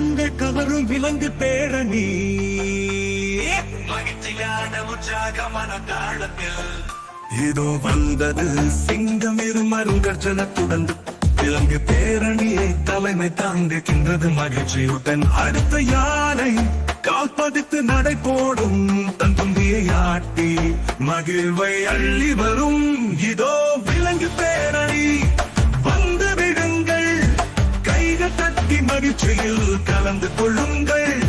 கண்கள் கவரும் விலங்கு பேரணி. மகிழ்ச்சியான உற்சாகமான தாளத்தில் இதோ வந்தது சிங்கம் இரு மருங்கர்ஜனத்துடன் விலங்கு பேரணியை தலைமை தாங்குகின்றது மகிழ்ச்சியுடன். அடுத்த யானை கால் பதித்து நடை போடும். தன் தும்பியை ஆட்டி மகிழ்வை அள்ளி வரும். இதோ விலங்கு பேரணி. தட்டி மகிழ்ச்சியில் கலந்து கொள்ளுங்கள்.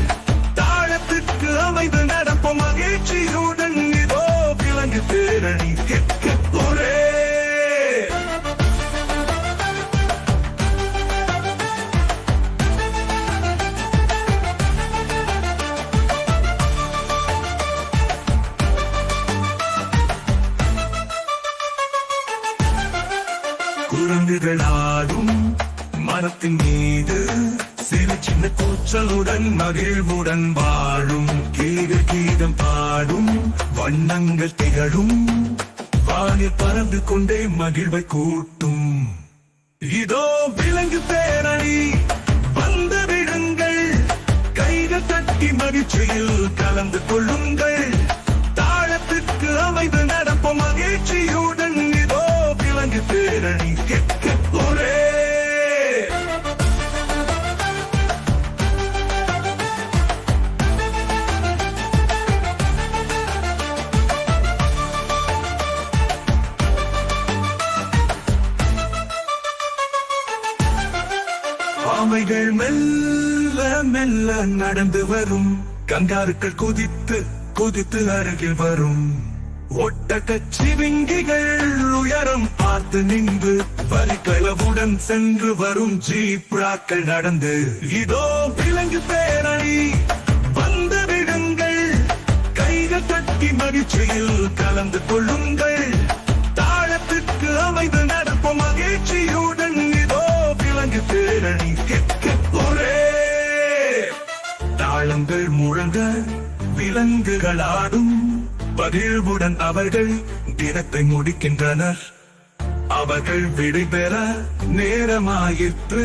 தாழத்துக்கு அமைந்து நடப்போம் மகிழ்ச்சியுடன் இதோ விலங்கு பேரணி கேட்க ஒரே குரங்குகள் ஆடும் மரத்தின் மீது. சிறு சின்ன கூச்சலுடன் மகிழ்வுடன் வாழும். கீத கீதம் பாடும். வண்ணங்கள் திகழும். வானில் பறந்து கொண்டே மகிழ்வை கூட்டும். இதோ விலங்கு பேரணி வந்த விடுங்கள். கைகள் தட்டி மகிழ்ச்சியில் கலந்து கொள்ளுங்கள். தாளத்துக்கு அமைந்து நடப்போம் மகிழ் ஆமைகள் மெல்ல மெல்ல நடந்து வரும். கங்காருக்கள் குதித்து குதித்து அருகில் வரும். ஒட்டகச்சி விங்கிகள் உயரம் பார்த்து நின்று வரிகளவுடன் சென்று வரும் ஜீப்ராக்கள் நடந்து. இதோ விலங்கு பேரணி வந்து விடுங்கள். கைகள் தட்டி மகிழ்ச்சியில் கலந்து கொள்ளுங்கள். மரங்கள் முழங்க விலங்குகள் ஆடும் பகிழ்வுடன் அவர்கள் தினத்தை முடிக்கின்றனர். அவர்கள் விடைபெற நேரமாயிற்று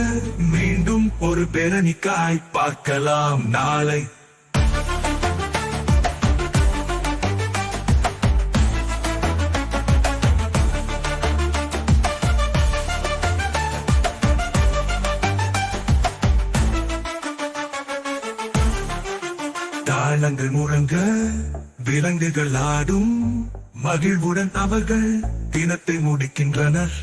மீண்டும் ஒரு பேரணிக்காய் பார்க்கலாம். நாளை தாளங்கள் முழங்க விலங்குகள் ஆடும் மகிழ்வுடன் அவர்கள் தினத்தை முடிக்கின்றனர்.